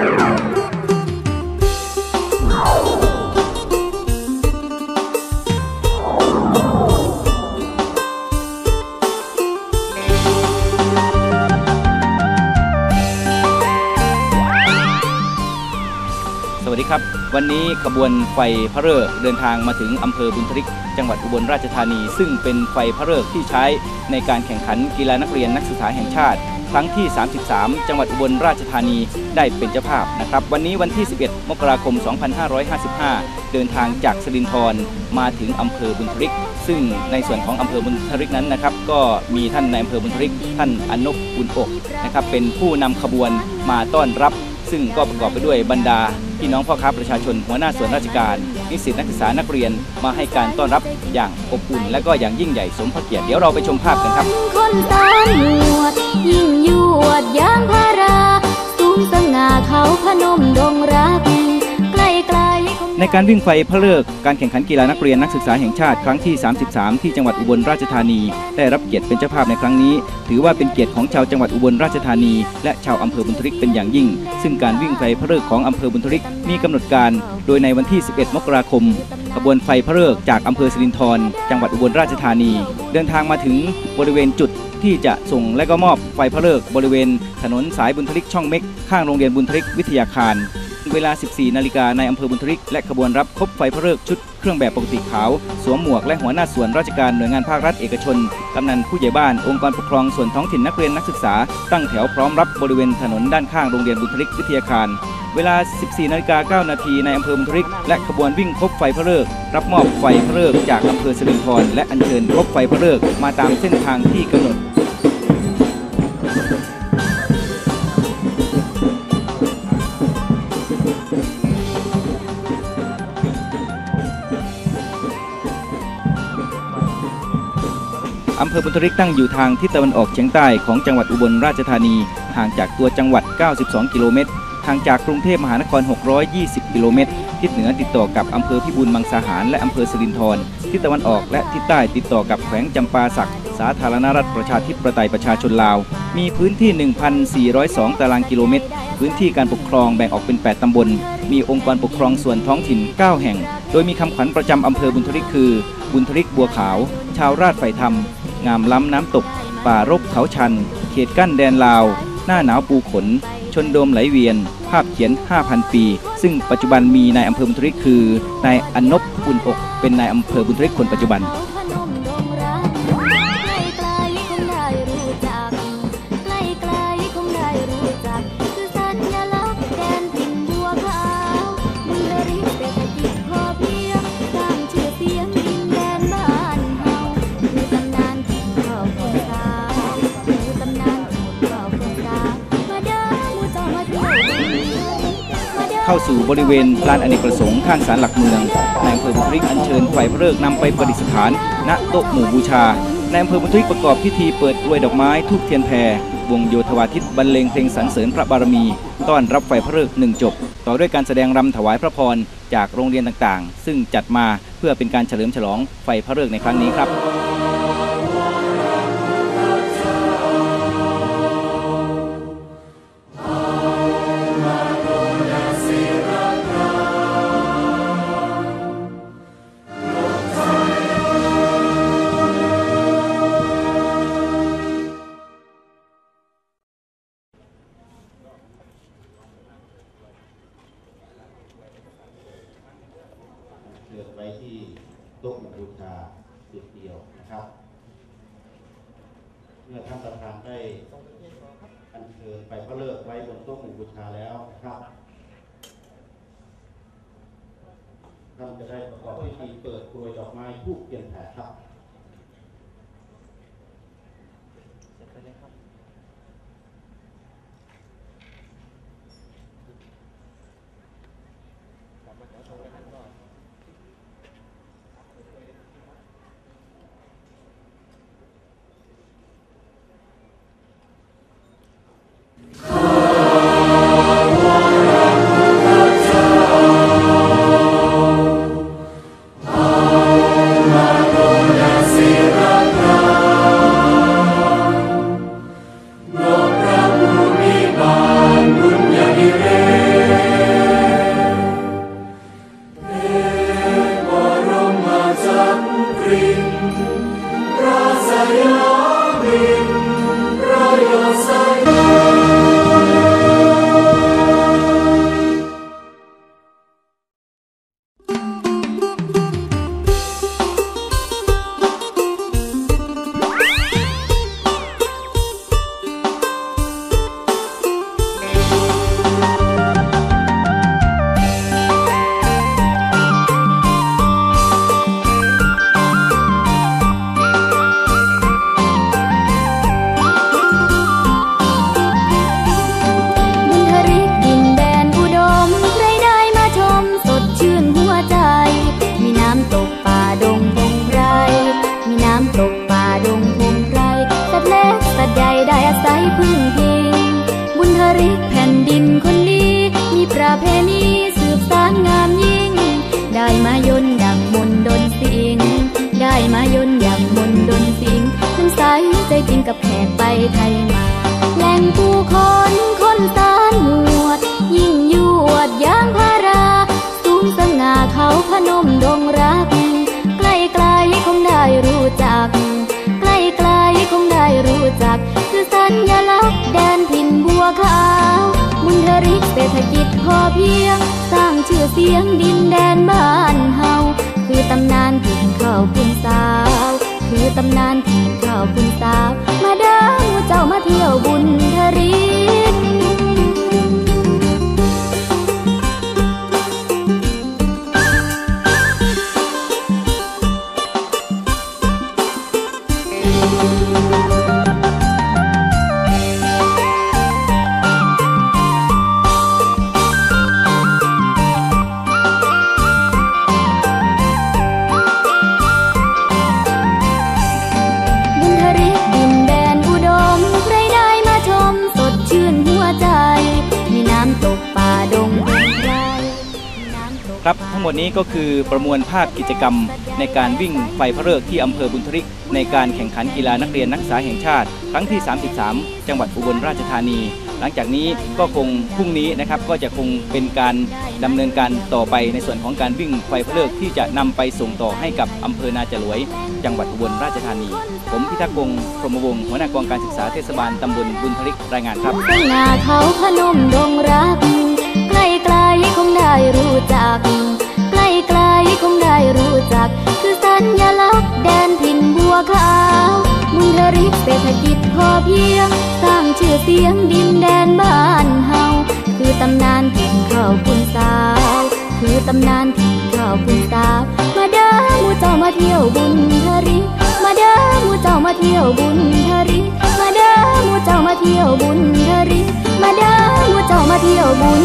สวัสดีครับ วันนี้ขบวนไฟพระฤกษ์เดินทางมาถึงอำเภอบุญทริก จังหวัดอุบลราชธานี ซึ่งเป็นไฟพระฤกษ์ที่ใช้ในการแข่งขันกีฬานักเรียนนักศึกษาแห่งชาติ ครั้งที่ 33 จังหวัดอุบลราชธานีได้เป็นเจ้าภาพนะครับ วันนี้วันที่ 11 มกราคม 2555 เดินทางจากสรินทรมาถึงอำเภอบุญทริก ซึ่งในส่วนของอำเภอบุญทริกนั้นนะครับ ก็มีท่านในอำเภอบุญทริก ท่านอนบบุญอกนะครับ เป็นผู้นำขบวนมาต้อนรับ ซึ่งก็ประกอบไปด้วยบรรดาพี่น้องพ่อค้าประชาชนหัวหน้าส่วนราชการ นิสิตนักศึกษานักเรียนมาให้การต้อนรับอย่างอบอุ่น และก็อย่างยิ่งใหญ่สมพระเกียรติเดี๋ยวเราไปชมภาพกันครับ คนตาหนวดยิ่งยวดยางพารา สูงสง่าเขาพนมดงรักใกล้ไกลคง ในการวิ่งไฟพระเลิกการแข่งขันกีฬานักเรียนนักศึกษาแห่งชาติครั้งที่ 33 ที่จังหวัดอุบลราชธานี ได้รับเกียรติเป็นเจ้าภาพในครั้งนี้ ถือว่าเป็นเกียรติของชาวจังหวัดอุบลราชธานี และชาวอำเภอบุญทริกเป็นอย่างยิ่ง ซึ่งการวิ่งไฟพระเลิกของอำเภอบุญทริกมีกำหนดการ โดยในวันที่ 11 มกราคมขบวนไฟพระเลิกจากอำเภอสิรินธรจังหวัดอุบลราชธานี เดินทางมาถึงบริเวณจุดที่จะส่งและก็มอบไฟพระเลิกบริเวณถนนสายบุญทริกช่องเม็กข้างโรงเรียนบุญทริกวิทยาคาร เวลา 14 นาฬิกาในอำเภอบุญทริก และขบวนรับคบไฟพระเลิกชุดเครื่องแบบปกติขาว สวมหมวกและหัวหน้าส่วนราชการหน่วยงานภาครัฐเอกชน กำนันผู้ใหญ่บ้าน องค์กรปกครองส่วนท้องถิ่นนักเรียนนักศึกษา ตั้งแถวพร้อมรับบริเวณถนนด้านข้างโรงเรียนบุญทริกวิทยาคาร เวลา 14 นาฬิกา 9 นาทีในอำเภอบุญทริก และขบวนวิ่งคบไฟพระเลิกรับมอบไฟพระเลิกจากอำเภอสิรินธรและอัญเชิญคบไฟพระเลิกมาตามเส้นทางที่กำหนด อำเภอบุญทริกตั้งอยู่ทางทิศตะวันออกเฉียงใต้ของจังหวัดอุบลราชธานี ห่างจากตัวจังหวัด 92 กิโลเมตร ห่างจากกรุงเทพมหานคร 620 กิโลเมตร ทิศเหนือติดต่อกับอำเภอพิบูลมังสาหาร และอำเภอสิรินธร ทิศตะวันออกและทิศใต้ติดต่อกับแขวงจำปาสัก สาธารณรัฐประชาธิปไตยประชาชนลาว มีพื้นที่ 1,402 ตารางกิโลเมตร พื้นที่การปกครองแบ่งออกเป็น 8 ตำบล มีองค์กรปกครองส่วนท้องถิ่น 9 แห่ง โดยมีคำขวัญประจำอำเภอบุญทริกคือ บุญทริกบัวขาว ชาวราชไฟธรรม งามล้ำน้ำตก ป่ารกเขาชัน เขตกั้นแดนลาว หน้าหนาวปูขน ชนโดมไหลเวียน ภาพเขียน 5,000 ปี ซึ่งปัจจุบันมีนายอำเภอบุญทริกคือนายอนนบอุ่นอก เป็นนายอำเภอบุญทริกคนปัจจุบัน เข้าสู่บริเวณลานอเนกประสงค์ข้างศาลหลักเมืองนายอำเภอบุริกอัญเชิญไฟพระเลิกนำไปประดิษฐานณโต๊ะหมู่บูชานายอำเภอบุริกประกอบพิธีเปิดกรวยดอกไม้ทูบเทียนแพรวงโยธวาทิตบรรเลงเพลงสรรเสริญพระบารมี ต้อนรับไฟพระเลิกษ์หนึ่งจบ ต่อด้วยการแสดงรำถวายพระพรจากโรงเรียนต่างๆ ซึ่งจัดมาเพื่อเป็นการเฉลิมฉลองไฟพระเลิกษ์ในครั้งนี้ครับ ว้ที่โต๊ะหมู่บูชาจุดเดียวนะครับ เมื่อท่านประธานได้อัญเชิญไปพระเลิกไว้บนโต๊ะหมู่บูชาแล้วนะครับท่านจะได้ประกอบพิธีเปิดกรวยดอกไม้ทูบเทียนแผ่ครับบุญญาธิเร กับแขกไปไทยมา แหล่งผู้คนคนสานหวด ยิ่งยวดยางพารา สูงสง่าเขาพนมดงรัก ใกล้ไกลคงได้รู้จัก ใกล้ไกลคงได้รู้จัก คือสัญลักษณ์แดนถิ่นบัวขาวมุนทริกเศรษฐกิจพอเพียง สร้างชื่อเสียงดินแดนบ้านเฮาคือตำนานถิ่นข้าวปุนสาว คือตำนานถิ่งข้าวคุณสาว มาเด้อหัวเจ้ามาเที่ยวบุญทรี ครับทั้งหมดนี้ก็คือประมวลภาพกิจกรรม ในการวิ่งไฟพระฤกษ์ที่อำเภอบุญทริก ในการแข่งขันกีฬานักเรียนนักศึกษาแห่งชาติ ครั้งที่ 33 จังหวัดอุบลราชธานี หลังจากนี้ก็คงพรุ่งนี้นะครับก็จะคงเป็นการดำเนินการต่อไปในส่วนของการวิ่งไฟพระฤกษ์ที่จะนำไปส่งต่อให้กับอำเภอนาจรวย จังหวัดอุบลราชธานี ผมพิทักษ์พงพรหมวงศ์หัวหน้ากองการศึกษาเทศบาลตำบลบุญทริกรายงานครับ ใกล้ไกลคงได้รู้จัก ใกล้ไกลคงได้รู้จัก คือสัญลักษณ์แดนถิ่นบัวขาวมุนทริกเศรษฐกิจพอเพียง สร้างชื่อเสียงดินแดนบ้านเฮาคือตำนานถิ่นข้าวปุนสาว คือตำนานถิ่นข้าวปุนสาว มาเด้อมู่เจ้ามาเที่ยวบุญทริกมาเด้อมู่เจ้ามาเที่ยวบุญทริกมาเด้อมู่เจ้ามาเที่ยวบุญทริกมาเด้อมู่เจ้ามาเที่ยวบุญ